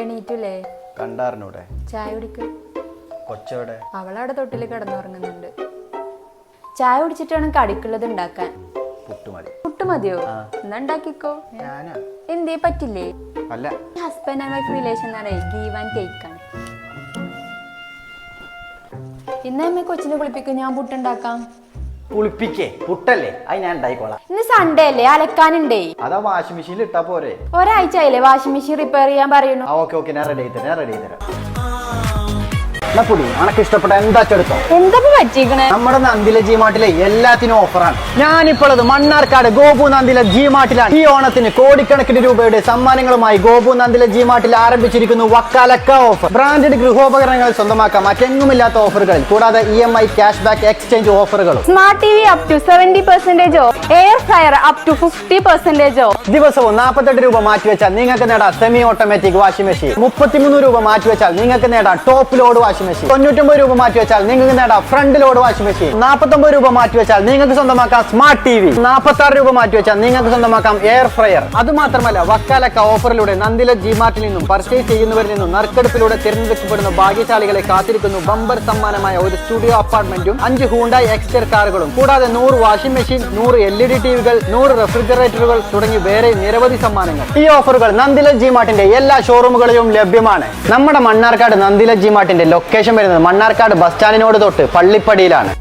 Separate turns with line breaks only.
എണീറ്റില്ലേ?
കണ്ടാറിനൂടെ?
ചായ കുടിക്ക.
കൊച്ചോടെ
അവളവിടെ തൊട്ടിൽ കിടന്നുറങ്ങുന്നുണ്ട്. ചായ കുടിച്ചിട്ടാണ് കടിക്കുള്ളത് ഉണ്ടാക്കാൻ.
പുട്ടുമതി
മതിയോ? എന്നാ ഉണ്ടാക്കിക്കോ.
ഞാനാ.
എന്തേ പറ്റില്ലേ?
അല്ല.
ഹസ്ബൻഡ് ആൻഡ് വൈഫ് റിലേഷൻ എന്ന് പറയുന്നത് ഗീവ് ആൻഡ് ടേക്ക് ആണ്. ഇന്ന് അമ്മ കൊച്ചിനെ കുളിപ്പിക്കും. ഞാൻ പുട്ടുണ്ടാക്കാം
കുളിപ്പിക്കേ പുട്ടല്ലേ? അത് ഞാൻ ഉണ്ടായിക്കോളാം.
ഇന്ന് സൺഡേ അല്ലേ? അലക്കാനുണ്ടേ.
അതാ വാഷിംഗ് മെഷീനിൽ ഇട്ടാ പോരെ.
ഒരാഴ്ച ആയില്ലേ? വാഷിംഗ് മെഷീൻ റിപ്പയർ ചെയ്യാൻ പറയുന്നു.
ആ ഓക്കെ ഓക്കെ. ഞാൻ റെഡി ആയി തരാം ഞാൻ റെഡി ആയി തരാം. എന്നാ പുടി അനക്ക് ഇഷ്ടപ്പെട്ട എന്താ ചെടുത്തോ
എന്താ പറ്റിക്കണേ?
നമ്മുടെ നന്ദില ജി മാർട്ടിലെ എല്ലാത്തിനും ഓഫറാണ് ഞാനിപ്പോഴത് മണ്ണാർക്കാട് ഗോപു നന്ദില ജി മാർട്ടിലാണ് ഈ ഓണത്തിന് കോടിക്കണക്കിന് രൂപയുടെ സമ്മാനങ്ങളുമായി ഗോപു നന്ദില ജി മാർട്ടിൽ ആരംഭിച്ചിരിക്കുന്നു വക്കാലക്ക ഓഫർ ബ്രാൻഡഡ് ഗൃഹോപകരണങ്ങൾ സ്വന്തമാക്കാം. മറ്റെങ്ങുമില്ലാത്ത ഓഫറുകളിൽ കൂടാതെ E M I cash back exchange ഓഫറുകളും
smart T V up to seventy പെർസെന്റേജോ air fryer up to fifty പെർസെന്റേജോ
ദിവസവും നാൽപ്പത്തെട്ട് രൂപ മാറ്റിവെച്ചാൽ നിങ്ങൾക്ക് നേടാം സെമി ഓട്ടോമാറ്റിക് വാഷിംഗ് മെഷീൻ മുപ്പത്തിമൂന്ന് രൂപ മാറ്റിവെച്ചാൽ നിങ്ങൾക്ക് നേടാം ടോപ്പ് ലോഡ് വാഷിംഗ് മെഷീൻ തൊണ്ണൂറ്റൊമ്പത് രൂപ മാറ്റി വെച്ചാൽ നിങ്ങൾക്ക് നേടാം ഫ്രണ്ട് ലോഡ് വാഷിംഗ് മെഷീൻ നാൽപ്പത്തൊമ്പത് രൂപ മാറ്റി വെച്ചാൽ നിങ്ങൾക്ക് സ്വന്തമാക്കാം സ്മാർട്ട് ടി വി നാൽപ്പത്തി ആറ് രൂപ മാറ്റി വെച്ചാൽ നിങ്ങൾക്ക് സ്വന്തമാക്കാം എയർ ഫ്രയർ അത് മാത്രമല്ല വക്കാലക്ക ഓഫറിലൂടെ നന്ദില ജി മാർട്ടിൽ നിന്നും പർച്ചേസ് ചെയ്യുന്നവരിൽ നിന്നും നറുക്കെടുപ്പിലൂടെ തിരഞ്ഞെടുക്കപ്പെടുന്ന ഭാഗ്യശാലികളെ കാത്തിരിക്കുന്നു ബമ്പർ സമ്മാനമായ ഒരു സ്റ്റുഡിയോ അപ്പാർട്ട്മെന്റും അഞ്ച് ഹൂണ്ടായി എക്സ്റ്റർ കാറുകളും. കൂടാതെ നൂറ് വാഷിംഗ് മെഷീൻ നൂറ് എൽ ഇ ഡി ടിവികൾ നൂറ് റെഫ്രിജറേറ്ററുകൾ തുടങ്ങി വേറെ നിരവധി സമ്മാനങ്ങൾ. ഈ ഓഫറുകൾ നന്ദില ജി മാർട്ടിന്റെ എല്ലാ ഷോറൂമുകളിലും ലഭ്യമാണ്. നമ്മുടെ മണ്ണാർക്കാട് നന്ദില ജി മാർട്ടിന്റെ ലൊക്കേഷൻ വരുന്നത് മണ്ണാർക്കാട് ബസ് സ്റ്റാൻഡിനോട് തൊട്ട് പള്ളിപ്പടിയിലാണ്.